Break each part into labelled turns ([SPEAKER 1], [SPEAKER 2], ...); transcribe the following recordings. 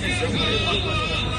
[SPEAKER 1] ですよ。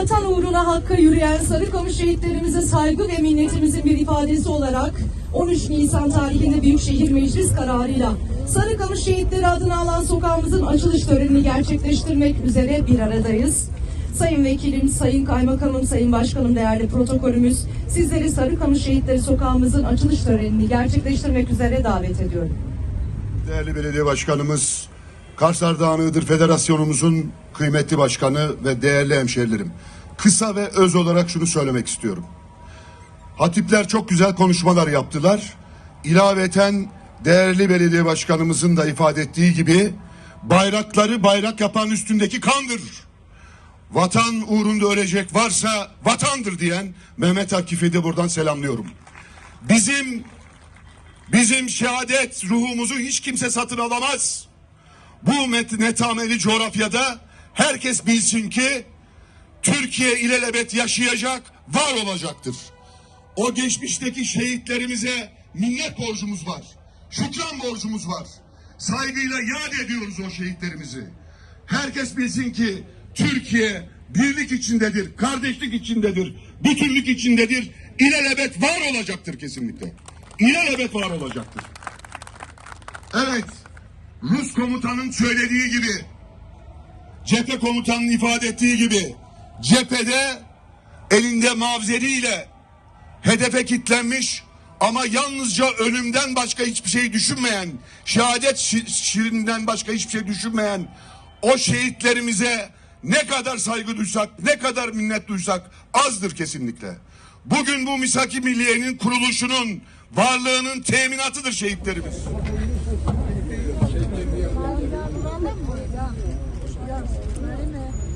[SPEAKER 1] Vatan uğruna hakka yürüyen Sarıkamış şehitlerimize saygı ve minnetimizin bir ifadesi olarak 13 Nisan tarihinde Büyükşehir Meclis kararıyla Sarıkamış şehitleri adına alan sokağımızın açılış törenini gerçekleştirmek üzere bir aradayız. Sayın Vekilim, Sayın Kaymakamım, Sayın Başkanım, değerli protokolümüz sizleri Sarıkamış Şehitleri Sokağımızın açılış törenini gerçekleştirmek üzere davet ediyorum.
[SPEAKER 2] Değerli belediye başkanımız, Kars Ardahan Iğdır Federasyonumuzun kıymetli başkanı ve değerli hemşerilerim. Kısa ve öz olarak şunu söylemek istiyorum. Hatipler çok güzel konuşmalar yaptılar. İlaveten değerli belediye başkanımızın da ifade ettiği gibi bayrakları bayrak yapan üstündeki kandır. Vatan uğrunda ölecek varsa vatandır diyen Mehmet Akif'i de buradan selamlıyorum. Bizim Bizim şehadet ruhumuzu hiç kimse satın alamaz. Bu netameli coğrafyada herkes bilsin ki Türkiye ilelebet yaşayacak, var olacaktır. O geçmişteki şehitlerimize minnet borcumuz var. Şükran borcumuz var. Saygıyla yad ediyoruz o şehitlerimizi. Herkes bilsin ki Türkiye birlik içindedir, kardeşlik içindedir, bütünlük içindedir. İlelebet var olacaktır kesinlikle. İlelebet var olacaktır. Evet, Rus komutanın söylediği gibi, cephe komutanının ifade ettiği gibi, cephede elinde mavzeriyle hedefe kitlenmiş ama yalnızca ölümden başka hiçbir şey düşünmeyen, şehadet şi- şirinden başka hiçbir şey düşünmeyen o şehitlerimize ne kadar saygı duysak, ne kadar minnet duysak azdır kesinlikle. Bugün bu Misaki Milliye'nin kuruluşunun, varlığının teminatıdır şehitlerimiz. Öyle mi?